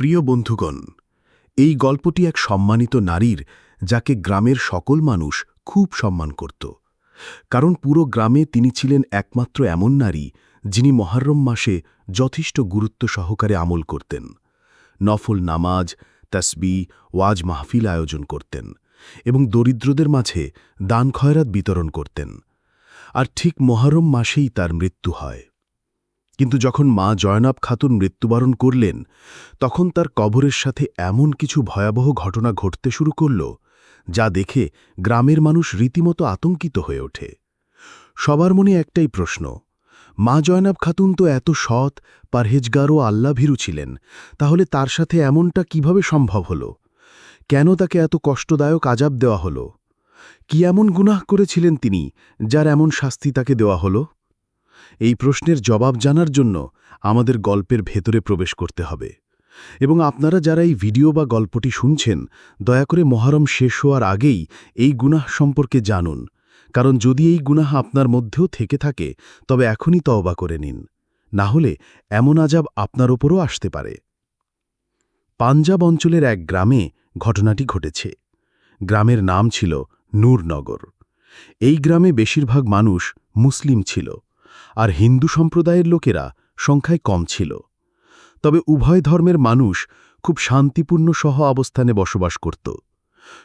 প্রিয় বন্ধুগণ, এই গল্পটি এক সম্মানিত নারীর যাকে গ্রামের সকল মানুষ খুব সম্মান করত। কারণ পুরো গ্রামে তিনি ছিলেন একমাত্র এমন নারী যিনি মহারম মাসে যথেষ্ট গুরুত্ব সহকারে আমল করতেন। নফল নামাজ, তসবি, ওয়াজ মাহফিল আয়োজন করতেন এবং দরিদ্রদের মাঝে দান খয়রাত বিতরণ করতেন। আর ঠিক মহরম মাসেই তার মৃত্যু হয়। কিন্তু যখন মা জয়নাব খাতুন মৃত্যুবরণ করলেন, তখন তার কবরের সাথে এমন কিছু ভয়াবহ ঘটনা ঘটতে শুরু করল, যা দেখে গ্রামের মানুষ রীতিমতো আতঙ্কিত হয়ে ওঠে। সবার মনে একটাই প্রশ্ন, মা জয়নাব খাতুন তো এত সৎ, পারহেজগার ও আল্লাভীরু ছিলেন, তাহলে তার সাথে এমনটা কীভাবে সম্ভব হল? কেন তাকে এত কষ্টদায়ক আজাব দেওয়া হল? কি এমন গুনাহ করেছিলেন তিনি, যার এমন শাস্তি তাকে দেওয়া হলো? এই প্রশ্নের জবাব জানার জন্য আমাদের গল্পের ভেতরে প্রবেশ করতে হবে। এবং আপনারা যারা এই ভিডিও বা গল্পটি শুনছেন, দয়া করে মহারম শেষ হওয়ার আগেই এই গুনাহ সম্পর্কে জানুন। কারণ যদি এই গুনাহ আপনার মধ্যেও থেকে থাকে, তবে এখনই তওবা করে নিন। না হলে এমন আজাব আপনার ওপরও আসতে পারে। পাঞ্জাব অঞ্চলের এক গ্রামে ঘটনাটি ঘটেছে। গ্রামের নাম ছিল নূরনগর। এই গ্রামে বেশিরভাগ মানুষ মুসলিম ছিল। আর হিন্দু সম্প্রদায়ের লোকেরা সংখ্যায় কম ছিল। তবে উভয় ধর্মের মানুষ খুব শান্তিপূর্ণ সহ অবস্থানে বসবাস করত।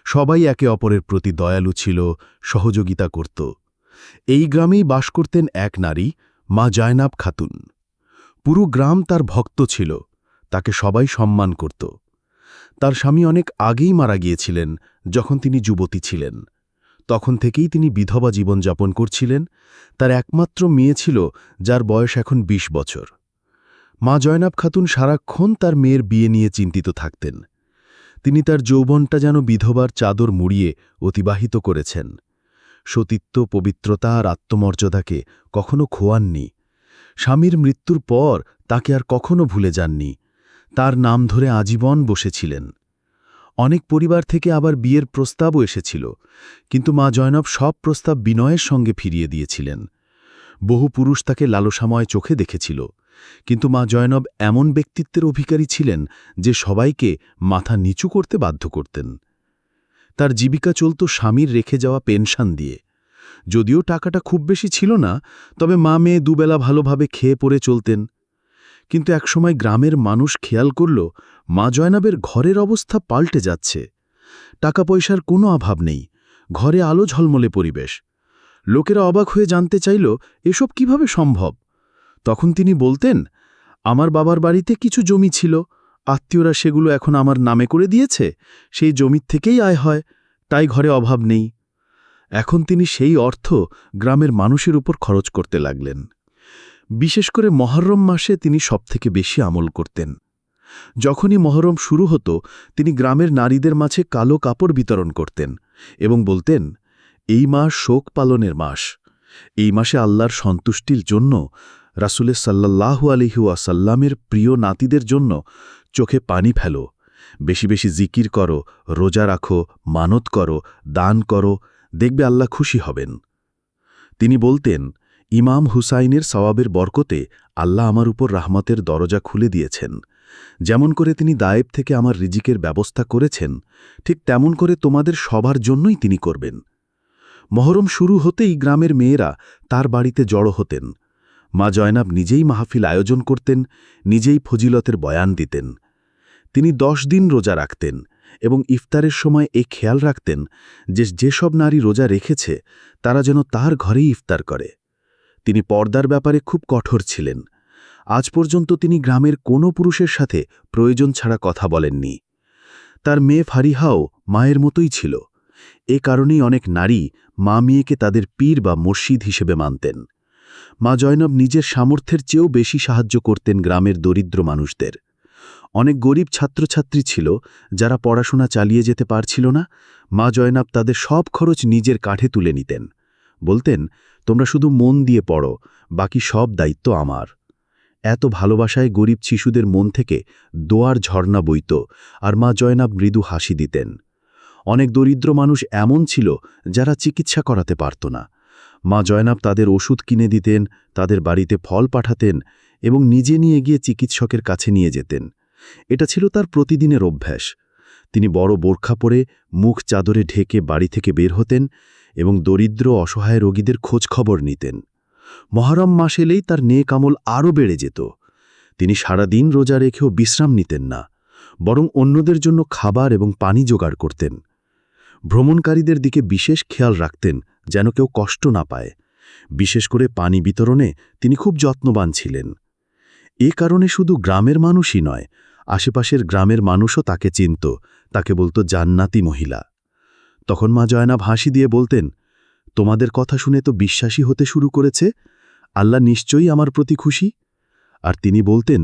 সবাই একে অপরের প্রতি দয়ালু ছিল, সহযোগিতা করত। এই গ্রামেই বাস করতেন এক নারী, মা জায়নাব খাতুন। পুরো গ্রাম তার ভক্ত ছিল, তাকে সবাই সম্মান করত। তার স্বামী অনেক আগেই মারা গিয়েছিলেন, যখন তিনি যুবতী ছিলেন। তখন থেকেই তিনি বিধবা জীবন যাপন করছিলেন। তার একমাত্র মেয়ে ছিল, যার বয়স এখন ২০ বছর। মা জয়নাব খাতুন সারাক্ষণ তার মেয়ের বিয়ে নিয়ে চিন্তিত থাকতেন। তিনি তার যৌবনটা যেন বিধবার চাদর মুড়িয়ে অতিবাহিত করেছেন। সতীত্ব, পবিত্রতা আর আত্মমর্যাদাকে কখনো খোয়াননি। স্বামীর মৃত্যুর পর তাকে আর কখনো ভুলে যাননি। তার নাম ধরে আজীবন বসেছিলেন। অনেক পরিবার থেকে আবার বিয়ের প্রস্তাবও এসেছিল, কিন্তু মা জয়নব সব প্রস্তাব বিনয়ের সঙ্গে ফিরিয়ে দিয়েছিলেন। বহু পুরুষ তাকে লালসাময় চোখে দেখেছিল, কিন্তু মা জয়নব এমন ব্যক্তিত্বের অধিকারী ছিলেন যে সবাইকে মাথা নিচু করতে বাধ্য করতেন। তার জীবিকা চলত স্বামীর রেখে যাওয়া পেনশন দিয়ে। যদিও টাকাটা খুব বেশি ছিল না, তবে মা মেয়ে দুবেলা ভালোভাবে খেয়ে পড়ে চলতেন। কিন্তু একসময় গ্রামের মানুষ খেয়াল করল, মা জয়নাবের ঘরের অবস্থা পাল্টে যাচ্ছে। টাকা পয়সার কোনো অভাব নেই, ঘরে আলো ঝলমলে পরিবেশ। লোকেরা অবাক হয়ে জানতে চাইল, এসব কীভাবে সম্ভব? তখন তিনি বলতেন, আমার বাবার বাড়িতে কিছু জমি ছিল, আত্মীয়রা সেগুলো এখন আমার নামে করে দিয়েছে, সেই জমির থেকেই আয় হয়, তাই ঘরে অভাব নেই। এখন তিনি সেই অর্থ গ্রামের মানুষের উপর খরচ করতে লাগলেন। বিশেষ করে মহরম মাসে তিনি সবথেকে বেশি আমল করতেন। যখনই মহরম শুরু হতো, তিনি গ্রামের নারীদের মাঝে কালো কাপড় বিতরণ করতেন এবং বলতেন, এই মাস শোক পালনের মাস। এই মাসে আল্লাহর সন্তুষ্টির জন্য রাসুলের সাল্লাহু আলিহুয়াসাল্লামের প্রিয় নাতিদের জন্য চোখে পানি ফেলো। বেশি বেশি জিকির করো, রোজা রাখো, মানত করো, দান করো, দেখবে আল্লাহ খুশি হবেন। তিনি বলতেন ইমাম হুসাইনের সওয়াবের বরকতে আল্লাহ আমার উপর রাহমতের দরজা খুলে দিয়েছেন। যেমন করে তিনি দায়েব থেকে আমার রিজিকের ব্যবস্থা করেছেন, ঠিক তেমন করে তোমাদের সবার জন্যই তিনি করবেন। মহরম শুরু হতেই গ্রামের মেয়েরা তার বাড়িতে জড়ো হতেন। মা জয়নাব নিজেই মাহফিল আয়োজন করতেন, নিজেই ফজিলতের বয়ান দিতেন। তিনি দশ দিন রোজা রাখতেন এবং ইফতারের সময় এ খেয়াল রাখতেন যে যেসব নারী রোজা রেখেছে, তারা যেন তার ঘরেই ইফতার করে। তিনি পর্দার ব্যাপারে খুব কঠোর ছিলেন। আজ পর্যন্ত তিনি গ্রামের কোনো পুরুষের সাথে প্রয়োজন ছাড়া কথা বলেননি। তার মেয়ে ফারিহাও মায়ের মতোই ছিল। এ কারণেই অনেক নারী মা মেয়েকে তাদের পীর বা মসজিদ হিসেবে মানতেন। মা জয়নব নিজের সামর্থ্যের চেয়েও বেশি সাহায্য করতেন গ্রামের দরিদ্র মানুষদের। অনেক গরিব ছাত্রছাত্রী ছিল যারা পড়াশোনা চালিয়ে যেতে পারছিল না। মা জয়নাব তাদের সব খরচ নিজের কাঠে তুলে নিতেন। বলতেন, তোমরা শুধু মন দিয়ে পড়ো, বাকি সব দায়িত্ব আমার। এত ভালোবাসায় গরিব শিশুদের মন থেকে দোয়ার ঝর্ণা বইত আর মা জয়নাব মৃদু হাসি দিতেন। অনেক দরিদ্র মানুষ এমন ছিল যারা চিকিৎসা করাতে পারত না। মা জয়নাব তাদের ওষুধ কিনে দিতেন, তাদের বাড়িতে ফল পাঠাতেন এবং নিজে নিয়ে গিয়ে চিকিৎসকের কাছে নিয়ে যেতেন। এটা ছিল তার প্রতিদিনের অভ্যাস। তিনি বড় বোরখা পরে মুখ চাদরে ঢেকে বাড়ি থেকে বের হতেন এবং দরিদ্র অসহায় রোগীদের খোঁজ খবর নিতেন। মহরম মাস এলেই তার নেক আমল আরও বেড়ে যেত। তিনি সারাদিন রোজা রেখেও বিশ্রাম নিতেন না, বরং অন্যদের জন্য খাবার এবং পানি জোগাড় করতেন। ভ্রমণকারীদের দিকে বিশেষ খেয়াল রাখতেন যেন কেউ কষ্ট না পায়। বিশেষ করে পানি বিতরণে তিনি খুব যত্নবান ছিলেন। এ কারণে শুধু গ্রামের মানুষই নয়, আশেপাশের গ্রামের মানুষও তাকে চিনত, তাকে বলতো জান্নাতি মহিলা। তখন মা জয়নাব হাসি দিয়ে বলতেন, তোমাদের কথা শুনে তো বিশ্বাসী হতে শুরু করেছে। আল্লাহ নিশ্চয়ই আমার প্রতি খুশি। আর তিনি বলতেন,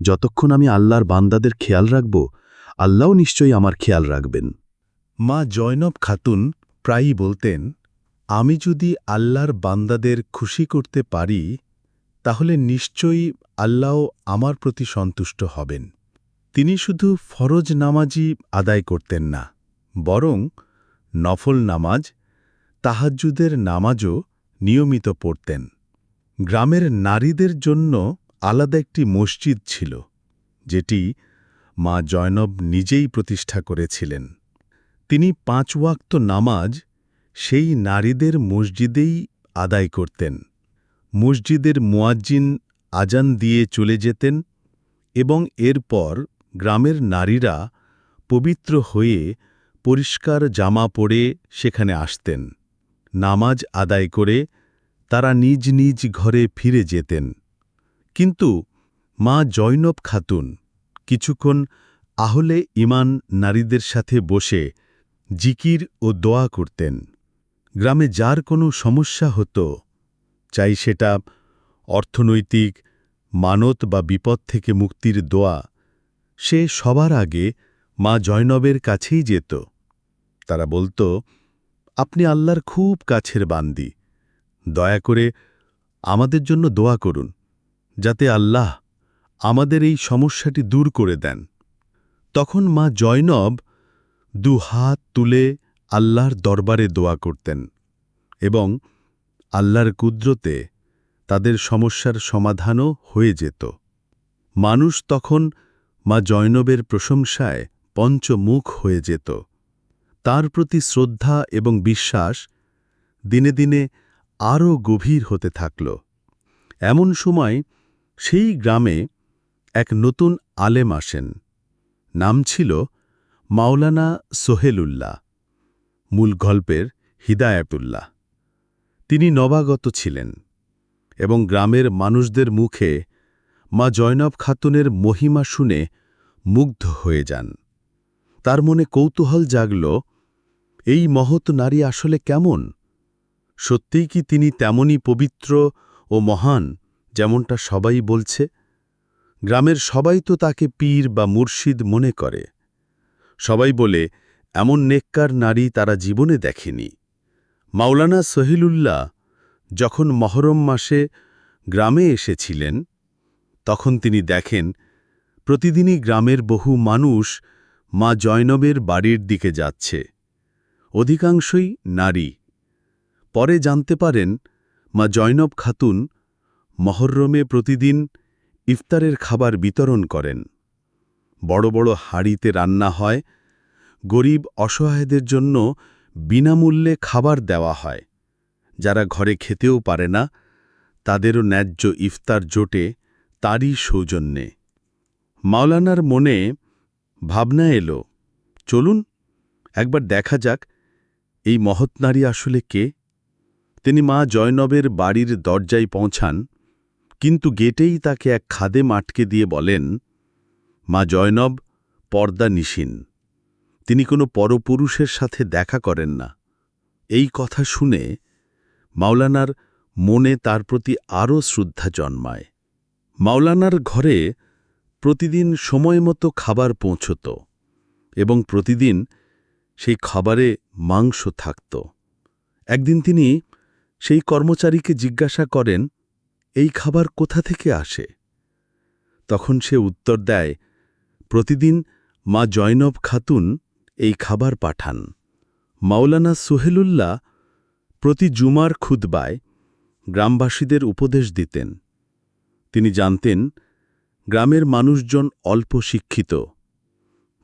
যতক্ষণ আমি আল্লাহর বান্দাদের খেয়াল রাখব, আল্লাহও নিশ্চয়ই আমার খেয়াল রাখবেন। মা জয়নব খাতুন প্রায়ই বলতেন, আমি যদি আল্লাহর বান্দাদের খুশি করতে পারি, তাহলে নিশ্চয়ই আল্লাহ আমার প্রতি সন্তুষ্ট হবেন। তিনি শুধু ফরজ নামাজই আদায় করতেন না, বরং নফল নামাজ, তাহাজ্জুদের নামাজও নিয়মিত পড়তেন। গ্রামের নারীদের জন্য আলাদা একটি মসজিদ ছিল, যেটি মা জয়নব নিজেই প্রতিষ্ঠা করেছিলেন। তিনি পাঁচ ওয়াক্ত নামাজ সেই নারীদের মসজিদেই আদায় করতেন। মসজিদের মুয়াজ্জিন আজান দিয়ে চলে যেতেন এবং এরপর গ্রামের নারীরা পবিত্র হয়ে পরিষ্কার জামা পরে সেখানে আসতেন। নামাজ আদায় করে তারা নিজ নিজ ঘরে ফিরে যেতেন। কিন্তু মা জৈনব খাতুন কিছুক্ষণ আহলে ইমান নারীদের সাথে বসে জিকির ও দোয়া করতেন। গ্রামে যার কোনো সমস্যা হতো, চাই সেটা অর্থনৈতিক, মানত বা বিপদ থেকে মুক্তির দোয়া, সে সবার আগে মা জয়নবের কাছেই যেত। তারা বলত, আপনি আল্লাহর খুব কাছের বান্দি। দয়া করে আমাদের জন্য দোয়া করুন, যাতে আল্লাহ আমাদের এই সমস্যাটি দূর করে দেন। তখন মা জয়নব দু হাত তুলে আল্লাহর দরবারে দোয়া করতেন এবং আল্লাহর কুদ্রতে তাদের সমস্যার সমাধানও হয়ে যেত। মানুষ তখন মা জয়নবের প্রশংসায় পঞ্চমুখ হয়ে যেত। তার প্রতি শ্রদ্ধা এবং বিশ্বাস দিনে দিনে আরও গভীর হতে থাকল। এমন সময় সেই গ্রামে এক নতুন আলেম আসেন। নাম ছিল মাওলানা সোহেলুল্লাহ, মূল গল্পের হিদায়াতুল্লাহ। তিনি নবাগত ছিলেন এবং গ্রামের মানুষদের মুখে মা জয়নব খাতুনের মহিমা শুনে মুগ্ধ হয়ে যান। তার মনে কৌতূহল জাগল, এই মহৎ নারী আসলে কেমন? সত্যিই কি তিনি তেমনই পবিত্র ও মহান, যেমনটা সবাই বলছে? গ্রামের সবাই তো তাকে পীর বা মুর্শিদ মনে করে। সবাই বলে, এমন নেককার নারী তারা জীবনে দেখেনি। মাওলানা সহিলুল্লাহ যখন মহরম মাসে গ্রামে এসেছিলেন, তখন তিনি দেখেন, প্রতিদিনই গ্রামের বহু মানুষ মা জয়নবের বাড়ির দিকে যাচ্ছে। অধিকাংশই নারী। পরে জানতে পারেন, মা জয়নব খাতুন মহরমে প্রতিদিন ইফতারের খাবার বিতরণ করেন। বড় বড় হাঁড়িতে রান্না হয়, গরিব অসহায়দের জন্য বিনামূল্যে খাবার দেওয়া হয়। যারা ঘরে খেতেও পারে না, তাদেরও ন্যায্য ইফতার জোটে তারই সৌজন্যে। মাওলানার মনে ভাবনা এলো। চলুন, একবার দেখা যাক, এই মহৎ নারী আসলে কে? তিনি মা জয়নবের বাড়ির দরজায় পৌঁছান, কিন্তু গেটেই তাকে এক খাদে মাটকে দিয়ে বলেন, মা জয়নব, পর্দা নিশিন। তিনি কোনো পরপুরুষের সাথে দেখা করেন না। এই কথা শুনে মাওলানার মনে তার প্রতি আরও শ্রদ্ধা জন্মায়। মাওলানার ঘরে প্রতিদিন সময় মতো খাবার পৌঁছত এবং প্রতিদিন সেই খাবারে মাংস থাকত। একদিন তিনি সেই কর্মচারীকে জিজ্ঞাসা করেন, এই খাবার কোথা থেকে আসে? তখন সে উত্তর দেয়, প্রতিদিন মা জয়নব খাতুন এই খাবার পাঠান। মাওলানা সোহেলুল্লাহ প্রতি জুমার খুদবায় গ্রামবাসীদের উপদেশ দিতেন। তিনি জানতেন গ্রামের মানুষজন অল্প শিক্ষিত।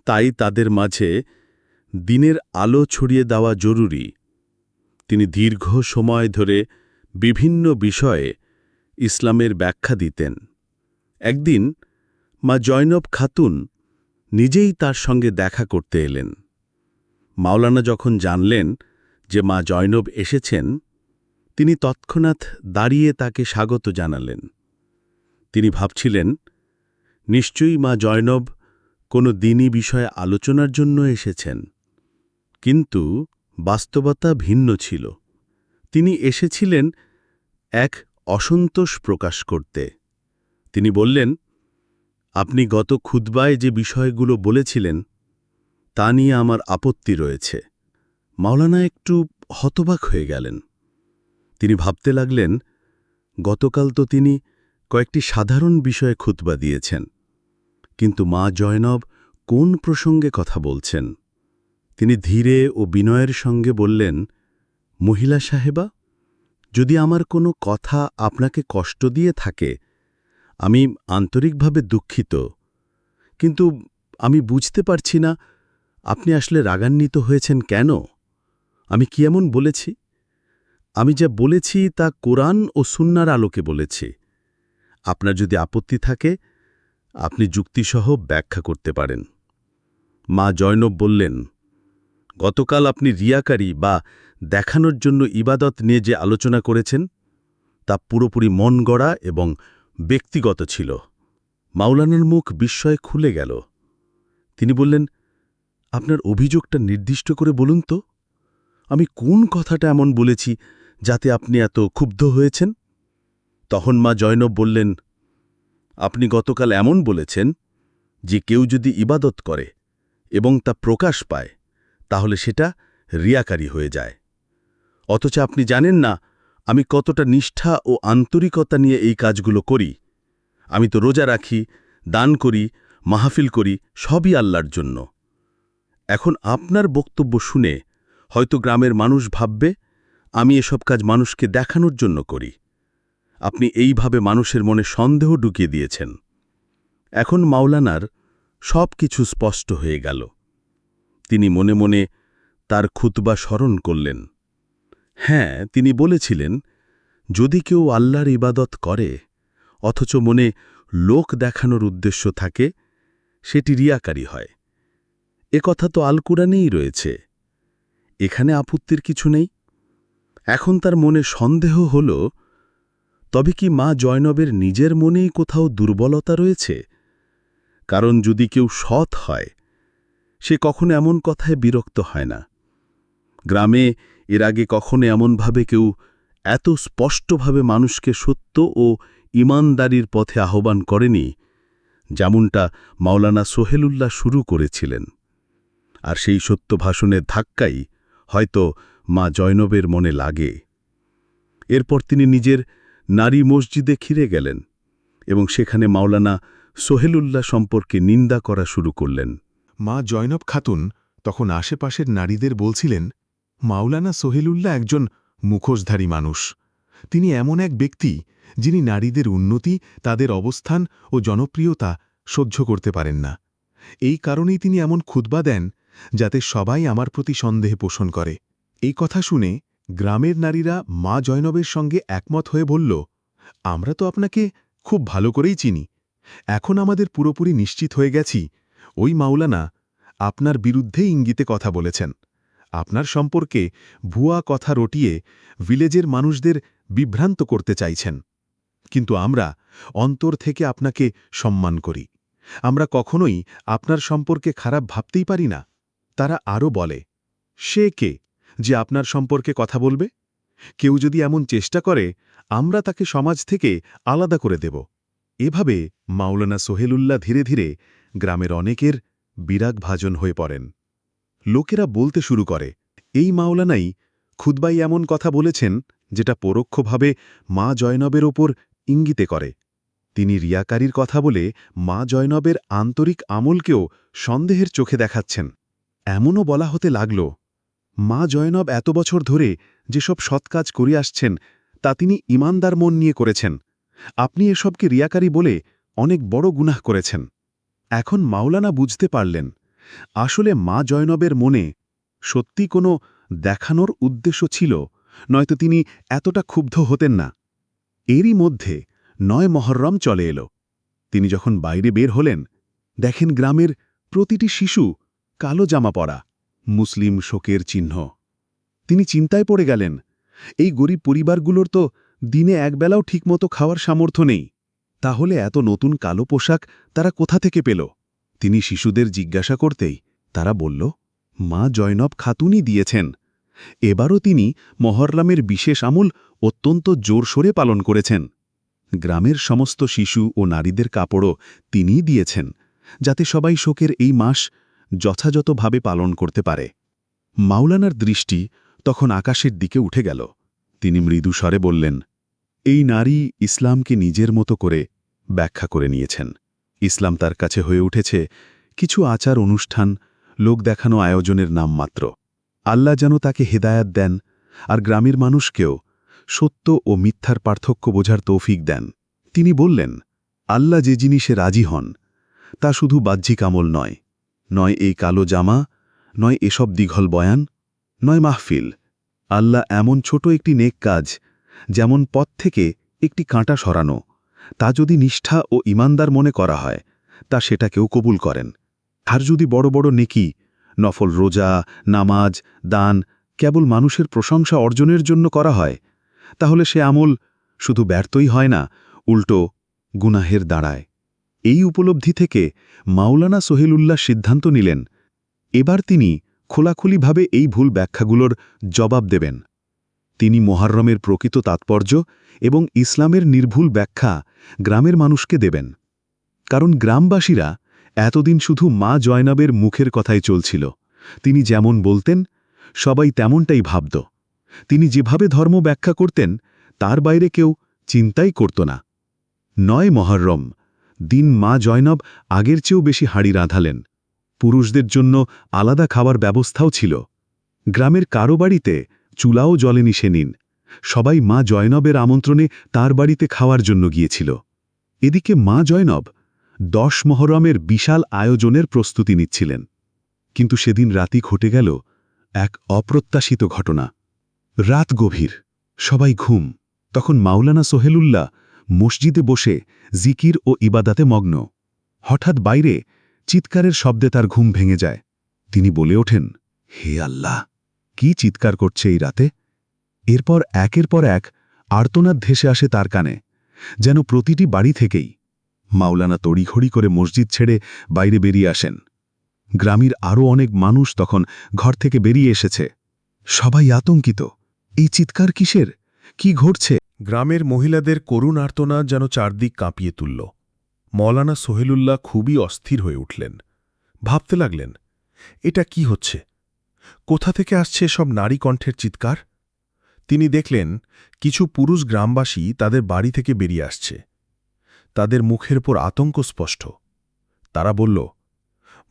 তাই তাদের মাঝে দিনের আলো ছড়িয়ে দেওয়া জরুরি। তিনি দীর্ঘ সময় ধরে বিভিন্ন বিষয়ে ইসলামের ব্যাখ্যা দিতেন। একদিন মা জয়নব খাতুন নিজেই তার সঙ্গে দেখা করতে এলেন। মাওলানা যখন জানলেন যে মা জয়নব এসেছেন, তিনি তৎক্ষণাৎ দাঁড়িয়ে তাকে স্বাগত জানালেন। তিনি ভাবছিলেন নিশ্চয়ই মা জয়নব কোনো দিনই বিষয়ে আলোচনার জন্য এসেছেন। কিন্তু বাস্তবতা ভিন্ন ছিল। তিনি এসেছিলেন এক অসন্তোষ প্রকাশ করতে। তিনি বললেন, আপনি গত খুদ্বায় যে বিষয়গুলো বলেছিলেন, তা নিয়ে আমার আপত্তি রয়েছে। মাওলানা একটু হতবাক হয়ে গেলেন। তিনি ভাবতে লাগলেন, গতকাল তো তিনি কয়েকটি সাধারণ বিষয়ে খুতবা দিয়েছেন। কিন্তু মা জয়নব কোন প্রসঙ্গে কথা বলছেন? তিনি ধীরে ও বিনয়ের সঙ্গে বললেন, মহিলা সাহেবা, যদি আমার কোনো কথা আপনাকে কষ্ট দিয়ে থাকে, আমি আন্তরিকভাবে দুঃখিত। কিন্তু আমি বুঝতে পারছি না, আপনি আসলে রাগান্বিত হয়েছেন কেন? আমি কি এমন বলেছি? আমি যা বলেছি তা কোরআন ও সুন্নার আলোকে বলেছি। আপনার যদি আপত্তি থাকে আপনি যুক্তিসহ ব্যাখ্যা করতে পারেন। মা জয়নব বললেন, গতকাল আপনি রিয়াকারী বা দেখানোর জন্য ইবাদত নিয়ে যে আলোচনা করেছেন, তা পুরোপুরি মন গড়া এবং ব্যক্তিগত ছিল। মাওলানার মুখ বিস্ময়ে খুলে গেল। তিনি বললেন, আপনার অভিযোগটা নির্দিষ্ট করে বলুন তো। আমি কোন কথাটা এমন বলেছি যাতে আপনি এত ক্ষুব্ধ হয়েছেন? তখন মা জয়নব বললেন আপনি গতকাল এমন বলেছেন যে কেউ যদি ইবাদত করে এবং তা প্রকাশ পায়, তাহলে সেটা রিয়াকারী হয়ে যায়। অথচ আপনি জানেন না, আমি কতটা নিষ্ঠা ও আন্তরিকতা নিয়ে এই কাজগুলো করি। আমি তো রোজা রাখি, দান করি, মাহফিল করি, সবই আল্লাহর জন্য। এখন আপনার বক্তব্য শুনে হয়তো গ্রামের মানুষ ভাববে, আমি এসব কাজ মানুষকে দেখানোর জন্য করি। আপনি এইভাবে মানুষের মনে সন্দেহ ঢুকিয়ে দিয়েছেন। এখন মাওলানার সব কিছু স্পষ্ট হয়ে গেল। তিনি মনে মনে তার খুতবা স্মরণ করলেন। হ্যাঁ তিনি বলেছিলেন, যদি কেউ আল্লাহর ইবাদত করে, অথচ মনে লোক দেখানোর উদ্দেশ্য থাকে, সেটি রিয়াকারী হয়। এ কথা তো আল কুরআনেই রয়েছে। এখানে আপত্তির কিছু নেই। এখন তার মনে সন্দেহ হল তবে কি মা জয়নবের নিজের মনেই কোথাও দুর্বলতা রয়েছে? কারণ যদি কেউ সৎ হয়, সে কখনো এমন কথায় বিরক্ত হয় না। গ্রামে এর আগে কখনো এমনভাবে কেউ এত স্পষ্টভাবে মানুষকে সত্য ও ইমানদারির পথে আহ্বান করেনি, যেমনটা মাওলানা সোহেলুল্লাহ শুরু করেছিলেন। আর সেই সত্য ভাষণের ধাক্কাই হয়তো মা জয়নবের মনে লাগে। এরপর তিনি নিজের নারী মসজিদে খিরে গেলেন এবং সেখানে মাওলানা সোহেলুল্লাহ সম্পর্কে নিন্দা করা শুরু করলেন। মা জয়নব খাতুন তখন আশেপাশের নারীদের বলছিলেন, মাওলানা সোহেলুল্লাহ একজন মুখোশধারী মানুষ। তিনি এমন এক ব্যক্তি যিনি নারীদের উন্নতি, তাদের অবস্থান ও জনপ্রিয়তা সহ্য করতে পারেন না। এই কারণেই তিনি এমন খুতবা দেন যাতে সবাই আমার প্রতি সন্দেহ পোষণ করে। এই কথা শুনে গ্রামের নারীরা মা জয়নবের সঙ্গে একমত হয়ে বলল, আমরা তো আপনাকে খুব ভালো করেই চিনি। এখন আমাদের পুরোপুরি নিশ্চিত হয়ে গেছি। ওই মাওলানা আপনার বিরুদ্ধে ইঙ্গিতে কথা বলেছেন। আপনার সম্পর্কে ভুয়া কথা রটিয়ে ভিলেজের মানুষদের বিভ্রান্ত করতে চাইছেন। কিন্তু আমরা অন্তর থেকে আপনাকে সম্মান করি। আমরা কখনোই আপনার সম্পর্কে খারাপ ভাবতেই পারি না। তারা আরও বলে, সে কে? যে আপনার সম্পর্কে কথা বলবে? কেউ যদি এমন চেষ্টা করে, আমরা তাকে সমাজ থেকে আলাদা করে দেব। এভাবে মাওলানা সোহেলুল্লাহ ধীরে ধীরে গ্রামের অনেকের বিরাগ ভাজন হয়ে পড়েন। লোকেরা বলতে শুরু করে, এই মাওলানাই খুদ্বাই এমন কথা বলেছেন যেটা পরোক্ষভাবে মা জয়নবের ওপর ইঙ্গিতে করে। তিনি রিয়াকারীর কথা বলে মা জয়নবের আন্তরিক আমলকেও সন্দেহের চোখে দেখাচ্ছেন। এমনও বলা হতে লাগল মা জয়নব এত বছর ধরে যেসব সৎ কাজ করে আসছেন, তা তিনি ইমানদার মন নিয়ে করেছেন। আপনি এসবকে রিয়াকারী বলে অনেক বড় গুনাহ করেছেন। এখন মাওলানা বুঝতে পারলেন, আসলে মা জয়নবের মনে সত্যি কোনো দেখানোর উদ্দেশ্য ছিল, নয়তো তিনি এতটা ক্ষুব্ধ হতেন না। এরই মধ্যে নয় মহরম চলে এলো। তিনি যখন বাইরে বের হলেন, দেখেন গ্রামের প্রতিটি শিশু কালো জামা পরা। মুসলিম শোকের চিহ্ন। তিনি চিন্তায় পড়ে গেলেন, এই গরিব পরিবারগুলোর তো দিনে একবেলাও ঠিকমতো খাওয়ার সামর্থ্য নেই। তাহলে এত নতুন কালো পোশাক তারা কোথা থেকে পেল? তিনি শিশুদের জিজ্ঞাসা করতেই তারা বলল, মা জয়নব খাতুনই দিয়েছেন। এবারও তিনি মহরলামের বিশেষ আমল অত্যন্ত জোরসোরে পালন করেছেন। গ্রামের সমস্ত শিশু ও নারীদের কাপড়ও তিনিই দিয়েছেন, যাতে সবাই শোকের এই মাস যথাযথভাবে পালন করতে পারে। মাওলানার দৃষ্টি তখন আকাশের দিকে উঠে গেল। তিনি মৃদু স্বরে বললেন, এই নারী ইসলামকে নিজের মতো করে ব্যাখ্যা করে নিয়েছেন। ইসলাম তার কাছে হয়ে উঠেছে কিছু আচার অনুষ্ঠান, লোক দেখানো আয়োজনের নাম মাত্র। আল্লাহ যেন তাকে হেদায়াত দেন আর গ্রামের মানুষকেও সত্য ও মিথ্যার পার্থক্য বোঝার তৌফিক দেন। তিনি বললেন, আল্লাহ যে জিনিসে রাজি হন, তা শুধু বাহ্যিক আমল নয় নয় এই কালো জামা, নয় এসব দীঘল বয়ান, নয় মাহফিল। আল্লাহ এমন ছোট একটি নেক কাজ, যেমন পথ থেকে একটি কাঁটা সরানো, তা যদি নিষ্ঠা ও ইমানদার মনে করা হয়, তা সেটাকেও কবুল করেন। আর যদি বড় বড় নেকি, নফল রোজা, নামাজ, দান কেবল মানুষের প্রশংসা অর্জনের জন্য করা হয়, তাহলে সে আমল শুধু ব্যর্থই হয় না, উল্টো গুনাহের দাঁড়ায়। এই উপলব্ধি থেকে মাওলানা সোহেলুল্লাহ সিদ্ধান্ত নিলেন, এবার তিনি খোলাখুলিভাবে এই ভুল ব্যাখ্যাগুলোর জবাব দেবেন। তিনি মোহাররমের প্রকৃত তাৎপর্য এবং ইসলামের নির্ভুল ব্যাখ্যা গ্রামের মানুষকে দেবেন, কারণ গ্রামবাসীরা এতদিন শুধু মা জয়নাবের মুখের কথাই চলছিল। তিনি যেমন বলতেন, সবাই তেমনটাই ভাবত। তিনি যেভাবে ধর্ম ব্যাখ্যা করতেন, তার বাইরে কেউ চিন্তাই করত না। নয় মহরম দিন মা জয়নব আগের চেয়েও বেশি হাঁড়ি রাঁধালেন। পুরুষদের জন্য আলাদা খাওয়ার ব্যবস্থাও ছিল। গ্রামের কারও বাড়িতে চুলাও জলেনি সেনিন সবাই মা জয়নবের আমন্ত্রণে তার বাড়িতে খাওয়ার জন্য গিয়েছিল। এদিকে মা জয়নব দশ মহরমের বিশাল আয়োজনের প্রস্তুতি নিচ্ছিলেন। কিন্তু সেদিন রাতি ঘটে গেল এক অপ্রত্যাশিত ঘটনা। রাত গভীর। সবাই ঘুম। তখন মাওলানা সোহেলুল্লাহ মসজিদে বসে জিকির ও ইবাদাতে মগ্ন। হঠাৎ বাইরে চিৎকারের শব্দে তার ঘুম ভেঙে যায়। তিনি বলে ওঠেন, হে আল্লাহ, কি চিৎকার করছে এই রাতে? এরপর একের পর এক আর্তনাদ ধেসে আসে তার কানে, যেন প্রতিটি বাড়ি থেকেই। মাওলানা তড়িঘড়ি করে মসজিদ ছেড়ে বাইরে বেরিয়ে আসেন। গ্রামের আরও অনেক মানুষ তখন ঘর থেকে বেরিয়ে এসেছে। সবাই আতঙ্কিত, এই চিৎকার কিসের? কি ঘটছে? গ্রামের মহিলাদের করুণ আর্তনা যেন চারদিক কাঁপিয়ে তুলল। মৌলানা সোহেলুল্লাহ খুবই অস্থির হয়ে উঠলেন। ভাবতে লাগলেন, এটা কি হচ্ছে? কোথা থেকে আসছে সব নারী কণ্ঠের চিৎকার? তিনি দেখলেন, কিছু পুরুষ গ্রামবাসী তাদের বাড়ি থেকে বেরিয়ে আসছে। তাদের মুখের উপর আতঙ্ক স্পষ্ট। তারা বলল,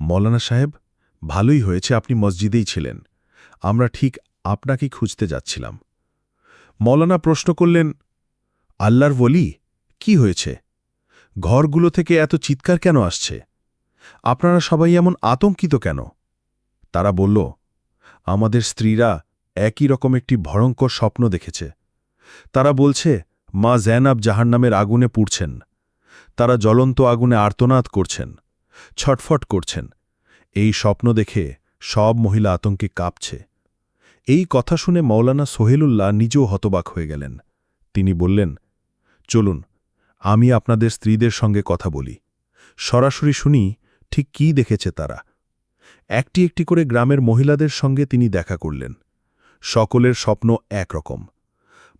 মৌলানা সাহেব, ভালোই হয়েছে আপনি মসজিদেই ছিলেন। আমরা ঠিক আপনাকেই খুঁজতে যাচ্ছিলাম। মৌলানা প্রশ্ন করলেন, আল্লাহর বলি কি হয়েছে? ঘরগুলো থেকে এত চিৎকার কেন আসছে? আপনারা সবাই এমন আতঙ্কিত কেন? তারা বলল, আমাদের স্ত্রীরা একই রকম একটি ভয়ঙ্কর স্বপ্ন দেখেছে। তারা বলছে, মা জੈনাব জাহান্নামের আগুনে পুড়ছেন। তারা জ্বলন্ত আগুনে আর্তনাদ করছেন, ছটফট করছেন। এই স্বপ্ন দেখে সব মহিলা আতঙ্কে কাঁপছে। এই কথা শুনে মৌলানা সোহেলুল্লাহ নিজেও হতবাক হয়ে গেলেন। তিনি বললেন, চলুন, আমি আপনাদের স্ত্রীদের সঙ্গে কথা বলি। সরাসরি শুনি ঠিক কি দেখেছে তারা। একটি একটি করে গ্রামের মহিলাদের সঙ্গে তিনি দেখা করলেন। সকলের স্বপ্ন একরকম।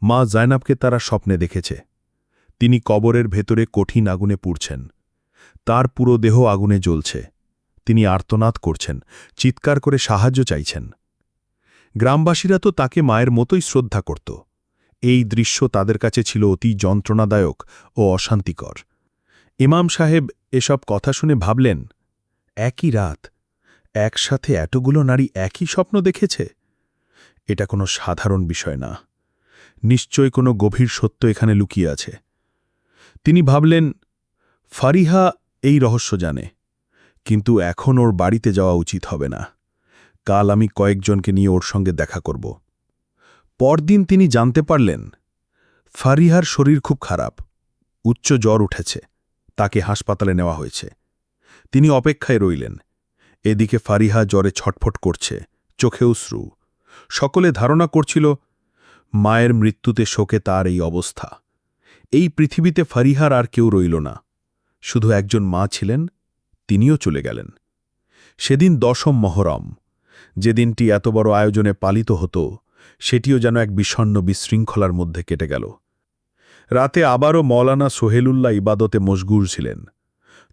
মা জায়নাবকে তারা স্বপ্নে দেখেছে। তিনি কবরের ভেতরে কঠিন আগুনে পুড়ছেন। তার পুরো দেহ আগুনে জ্বলছে। তিনি আর্তনাদ করছেন, চিৎকার করে সাহায্য চাইছেন। গ্রামবাসীরা তো তাকে মায়ের মতোই শ্রদ্ধা করত। এই দৃশ্য তাদের কাছে ছিল অতি যন্ত্রণাদায়ক ও অশান্তিকর। ইমাম সাহেব এসব কথা শুনে ভাবলেন, একই রাত, একসাথে এতগুলো নারী একই স্বপ্ন দেখেছে? এটা কোনো সাধারণ বিষয় না। নিশ্চয় কোনো গভীর সত্য এখানে লুকিয়ে আছে। তিনি ভাবলেন, ফারিহা এই রহস্য জানে, কিন্তু এখন ওর বাড়িতে যাওয়া উচিত হবে না। কাল আমি কয়েকজনকে নিয়ে ওর সঙ্গে দেখা করব। পরদিন তিনি জানতে পারলেন, ফারিহার শরীর খুব খারাপ। উচ্চ জ্বর উঠেছে, তাকে হাসপাতালে নেওয়া হয়েছে। তিনি অপেক্ষায় রইলেন। এদিকে ফারিহা জ্বরে ছটফট করছে চোখে উশ্রু সকলে ধারণা করছিল, মায়ের মৃত্যুতে শোকে তার এই অবস্থা। এই পৃথিবীতে ফারিহার আর কেউ রইল না। শুধু একজন মা ছিলেন, তিনিও চলে গেলেন। সেদিন দশম মহরম। যে দিনটি এত বড় আয়োজনে পালিত হতো, সেটিও যেন এক বিষণ্ন বিশৃঙ্খলার মধ্যে কেটে গেল। রাতে আবারও মৌলানা সোহেলুল্লাহ ইবাদতে মশগুল ছিলেন।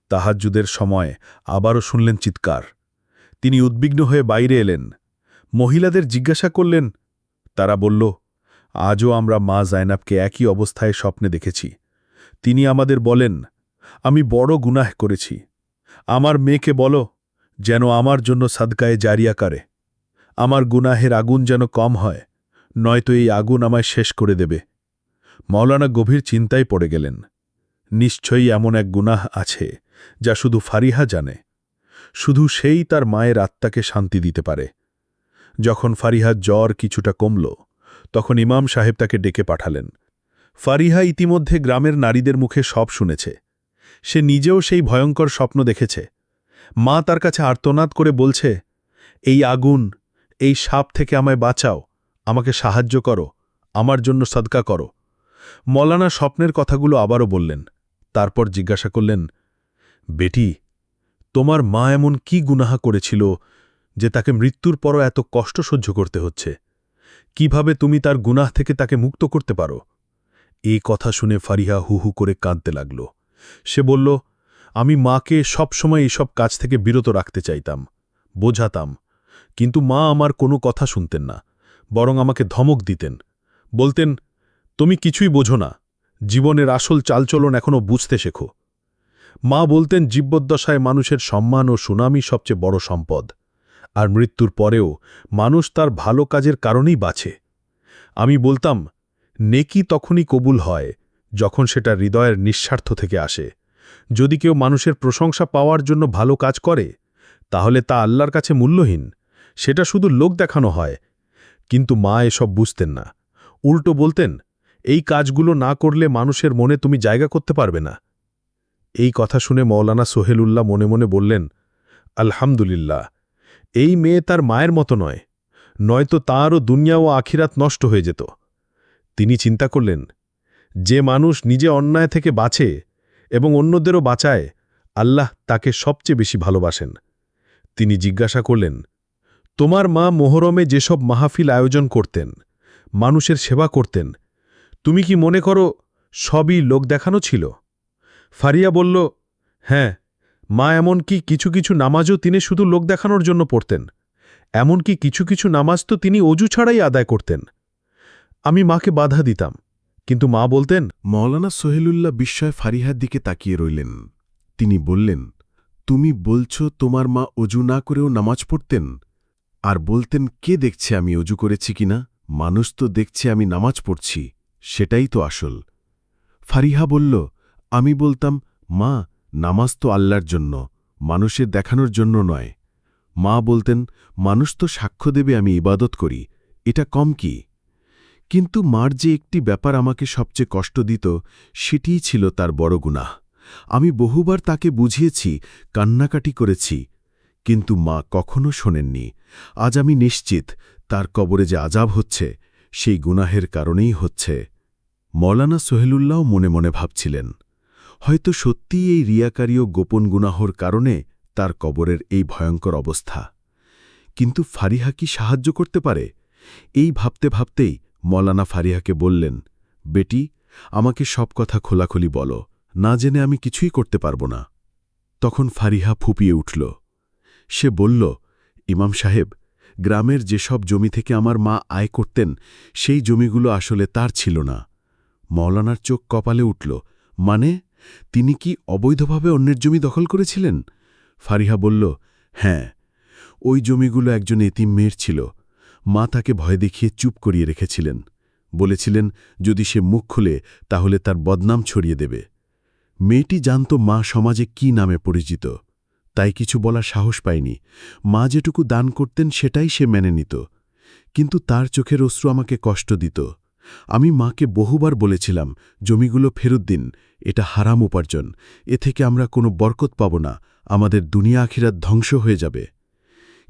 তাহাজ্জুদের সময় আবারও শুনলেন চিৎকার। তিনি উদ্বিগ্ন হয়ে বাইরে এলেন। মহিলাদের জিজ্ঞাসা করলেন, তারা বলল, আজও আমরা মা জায়নাবকে একই অবস্থায় স্বপ্নে দেখেছি। তিনি আমাদের বলেন, আমি বড় গুনাহ করেছি। আমার মেয়েকে বলো, যেন আমার জন্য সাদকায়ে জারিয়া করে। আমার গুনাহের আগুন যেন কম হয়, নয়তো এই আগুন আমায় শেষ করে দেবে। মৌলানা গভীর চিন্তায় পড়ে গেলেন। নিশ্চয়ই এমন এক গুনাহ আছে, যা শুধু ফারিহা জানে। শুধু সেই তার মায়ের আত্মাকে শান্তি দিতে পারে। যখন ফারিহার জ্বর কিছুটা কমল, তখন ইমাম সাহেব তাকে ডেকে পাঠালেন। ফারিহা ইতিমধ্যে গ্রামের নারীদের মুখে সব শুনেছে। সে নিজেও সেই ভয়ঙ্কর স্বপ্ন দেখেছে। মা তার কাছে আর্তনাদ করে বলছে, এই আগুন এই সাপ থেকে আমায় বাঁচাও, আমাকে সাহায্য করো, আমার জন্য সদকা করো। মলানা স্বপ্নের কথাগুলো আবারও বললেন, তারপর জিজ্ঞাসা করলেন, বেটি, তোমার মা এমন কি গুনাহা করেছিল যে তাকে মৃত্যুর পরও এত কষ্ট সহ্য করতে হচ্ছে? কীভাবে তুমি তার গুনাহ থেকে তাকে মুক্ত করতে পারো? এই কথা শুনে ফারিহা হু হু করে কাঁদতে লাগল। সে বলল, আমি মাকে সবসময় এসব কাজ থেকে বিরত রাখতে চাইতাম, বোঝাতাম কিন্তু মা আমার কোনো কথা শুনতেন না, বরং আমাকে ধমক দিতেন। বলতেন, তুমি কিছুই বোঝো না, জীবনের আসল চালচলন এখনও বুঝতে শেখো। মা বলতেন জীবদ্দশায় মানুষের সম্মান ও সুনামি সবচেয়ে বড় সম্পদ, আর মৃত্যুর পরেও মানুষ তার ভালো কাজের কারণেই বাঁচে। আমি বলতাম, নেকি তখনই কবুল হয় যখন সেটা হৃদয়ের নিঃস্বার্থ থেকে আসে। যদি কেউ মানুষের প্রশংসা পাওয়ার জন্য ভালো কাজ করে, তাহলে তা আল্লাহর কাছে মূল্যহীন। সেটা শুধু লোক দেখানো হয়। কিন্তু মা এসব বুঝতেন না। উল্টো বলতেন, এই কাজগুলো না করলে মানুষের মনে তুমি জায়গা করতে পারবে না। এই কথা শুনে মৌলানা সোহেলুল্লাহ মনে মনে বললেন, আলহামদুলিল্লাহ, এই মেয়ে তার মায়ের মতো নয়, নয়তো তাঁরও দুনিয়া ও আখিরাত নষ্ট হয়ে যেত। তিনি চিন্তা করলেন, যে মানুষ নিজে অন্যায় থেকে বাঁচে এবং অন্যদেরও বাঁচায়, আল্লাহ তাকে সবচেয়ে বেশি ভালোবাসেন। তিনি জিজ্ঞাসা করলেন তোমার মা মোহরমে যেসব মাহফিল আয়োজন করতেন, মানুষের সেবা করতেন, তুমি কি মনে করো সবই লোক দেখানো ছিল? ফারিয়া বলল হ্যাঁ মা এমনকি কিছু কিছু নামাজও তিনি শুধু লোক দেখানোর জন্য পড়তেন, এমনকি কিছু কিছু নামাজ তো তিনি অজু ছাড়াই আদায় করতেন। আমি মাকে বাধা দিতাম, কিন্তু মা বলতেন, মৌলানা সোহেলুল্লাহ বিস্ময় ফারিহার দিকে তাকিয়ে রইলেন। তিনি বললেন, তুমি বলছ তোমার মা অজু না করেও নামাজ পড়তেন? আর বলতেন, কে দেখছে আমি অজু করেছি কিনা মানুষ তো দেখছে আমি নামাজ পড়ছি। সেটাই তো আসল। ফারিহা বলল, আমি বলতাম, মা, নামাজ তো আল্লাহর জন্য, মানুষের দেখানোর জন্য নয়। মা বলতেন, মানুষ তো সাক্ষ্য দেবে আমি ইবাদত করি, এটা কম কি? কিন্তু মার যে একটি ব্যাপার আমাকে সবচেয়ে কষ্ট দিত, সেটিই ছিল তার বড় গুনাহ। আমি বহুবার তাকে বুঝিয়েছি, কান্নাকাটি করেছি, কিন্তু মা কখনো শোনেননি। আজ আমি নিশ্চিত তার কবরে যে আজাব হচ্ছে, সেই গুনাহের কারণেই হচ্ছে। মৌলানা সোহেলুল্লাহ মনে মনে ভাবছিলেন, হয়তো সত্যিই এই রিয়াকারী ও গোপন গুনাহর কারণে তার কবরের এই ভয়ঙ্কর অবস্থা। কিন্তু ফারিহা কি সাহায্য করতে পারে? এই ভাবতে ভাবতেই মলানা ফারিহাকে বললেন, বেটি, আমাকে সব কথা খোলাখুলি বলো, না জেনে আমি কিছুই করতে পারব না। তখন ফারিহা ফুপিয়ে উঠল। সে বলল ইমাম সাহেব, গ্রামের যেসব জমি থেকে আমার মা আয় করতেন, সেই জমিগুলো আসলে তার ছিল না। মৌলানার চোখ কপালে উঠল। মানে তিনি কি অবৈধভাবে অন্যের জমি দখল করেছিলেন? ফারিহা বলল হ্যাঁ ওই জমিগুলো একজন এতিম মেয়ের ছিল। মা তাকে ভয় দেখিয়ে চুপ করিয়ে রেখেছিলেন। বলেছিলেন, যদি সে মুখ খুলে, তাহলে তার বদনাম ছড়িয়ে দেবে। মেয়েটি জানত মা সমাজে কি নামে পরিচিত। তাই কিছু বলার সাহস পায়নি মা যেটুকু দান করতেন সেটাই সে মেনে নিত। কিন্তু তার চোখের অশ্রু আমাকে কষ্ট দিত। আমি মাকে বহুবার বলেছিলাম, জমিগুলো ফেরত দিন, এটা হারাম উপার্জন। এ থেকে আমরা কোনো বরকত পাব না, আমাদের দুনিয়া আখিরাত ধ্বংস হয়ে যাবে।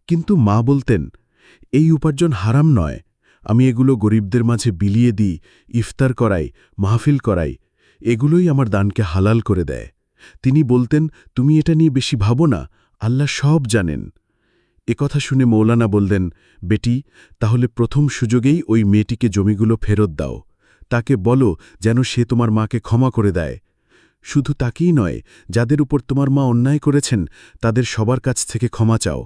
কিন্তু মা বলতেন, এই উপার্জন হারাম নয়। আমি এগুলো গরিবদের মাঝে বিলিয়ে দিই, ইফতার করাই, মাহফিল করাই। এগুলোই আমার দানকে হালাল করে দেয়। তিনি বলতেন, তুমি এটা নিয়ে বেশি ভাবো না, আল্লাহ সব জানেন। কথা শুনে মৌলানা বললেন, বেটি, তাহলে প্রথম সুযোগেই ওই মেয়েটিকে জমিগুলো ফেরত দাও। তাকে বলো যেন সে তোমার মাকে ক্ষমা করে দেয়। শুধু তাকেই নয়, যাদের উপর তোমার মা অন্যায় করেছেন, তাদের সবার কাছ থেকে ক্ষমা চাও।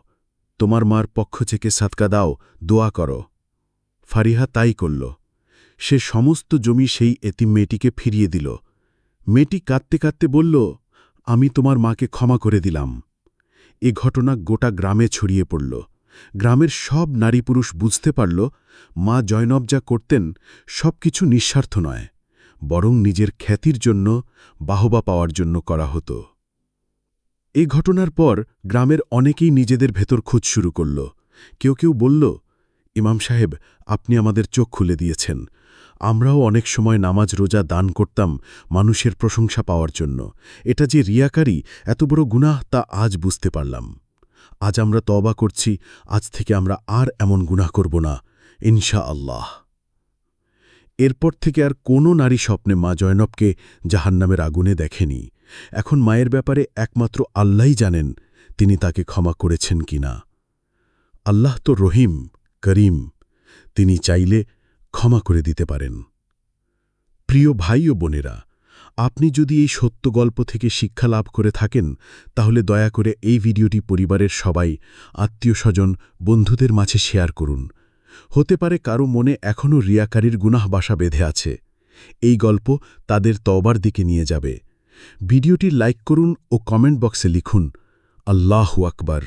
তোমার মার পক্ষ থেকে সাতকা দাও, দোয়া করো। ফারিহা তাই করল। সে সমস্ত জমি সেই এতিম মেয়েটিকে ফিরিয়ে দিল। মেয়েটি কাঁদতে কাঁদতে বলল আমি তোমার মাকে ক্ষমা করে দিলাম। এ ঘটনা গোটা গ্রামে ছড়িয়ে পড়ল। গ্রামের সব নারী পুরুষ বুঝতে পারল, মা জয়নব যা করতেন সব কিছু নিঃস্বার্থ নয়, বরং নিজের খ্যাতির জন্য বাহবা পাওয়ার জন্য করা হতো। এ ঘটনার পর গ্রামের অনেকেই নিজেদের ভেতর খোঁজ শুরু করল। কেউ কেউ বলল, ইমাম সাহেব, আপনি আমাদের চোখ খুলে দিয়েছেন। আমরাও অনেক সময় নামাজ রোজা দান করতাম মানুষের প্রশংসা পাওয়ার জন্য। এটা যে রিয়াকারী, এত বড় গুনাহ তা আজ বুঝতে পারলাম। আজ আমরা তবা করছি, আজ থেকে আমরা আর এমন গুনাহ করব না ইনশা আল্লাহ এরপর থেকে আর কোনো নারী স্বপ্নে মা জয়নবকে জাহান্নামের আগুনে দেখেনি। এখন মায়ের ব্যাপারে একমাত্র আল্লাহই জানেন তিনি তাকে ক্ষমা করেছেন কিনা। আল্লাহ তো রহিম, করিম। তিনি চাইলে ক্ষমা করে দিতে পারেন। প্রিয় ভাই ও বোনেরা, আপনি যদি এই সত্য গল্প থেকে শিক্ষা লাভ করে থাকেন, তাহলে দয়া করে এই ভিডিওটি পরিবারের সবাই আত্মীয় স্বজন বন্ধুদের মাঝে শেয়ার করুন। হতে পারে কারও মনে এখনও রিয়াকারীর গুনাহ বাসা বেঁধে আছে। এই গল্প তাদের তবার দিকে নিয়ে যাবে। ভিডিওটি লাইক করুন ও কমেন্ট বক্সে লিখুন, আল্লাহু আকবার।